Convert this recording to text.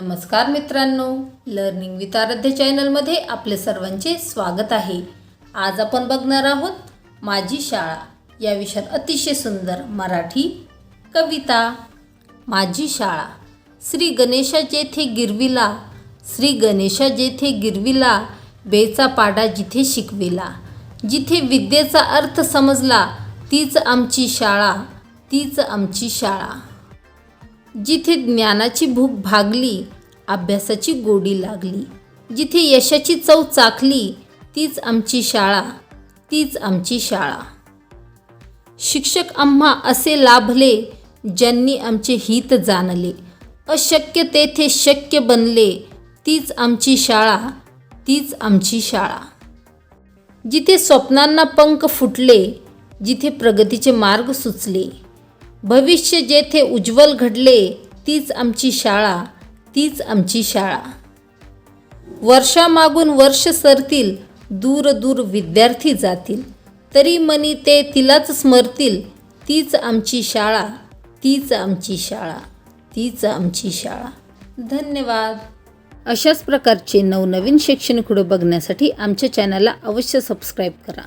नमस्कार मित्रांनो learning with आराध्य चॅनलमध्ये आपले सर्वांचे स्वागत आहे. आज आपण बघणार आहोत माझी शाळा. या विषयात अतिशय सुंदर मराठी कविता. माझी शाळा. श्री गणेशा जेथे गिरविला श्री गणेशा जेथे गिरविला बेचा पाडा जिथे शिकविला. जिथे विद्येचा अर्थ समजला तीच आमची शाळा तीच आमची शाळा. जिथे ज्ञानाची भूक भागली अभ्यासाची गोडी लागली. जिथे यशाची चव चाखली तीच आमची शाळा तीच आमची शाळा. शिक्षक आम्हा असे लाभले ज्यांनी आमचे हित जाणले. अशक्य तेथे शक्य बनले तीच आमची शाळा तीच आमची शाळा. जिथे स्वप्नांना पंख फुटले जिथे प्रगतीचे मार्ग सुचले. भविष्य जेथे उज्ज्वल घडले तीच आमची शाळा तीच आमची शाळा. वर्षामागून वर्ष सरतील दूर दूर विद्यार्थी जातील. तरी मनी ते तिलाच स्मरतील तीच आमची शाळा तीच आमची शाळा तीच आमची शाळा. धन्यवाद. अशाच प्रकारचे नवनवीन शैक्षणिक व्हिडिओ बघण्यासाठी आमच्या चॅनलला अवश्य सबस्क्राईब करा.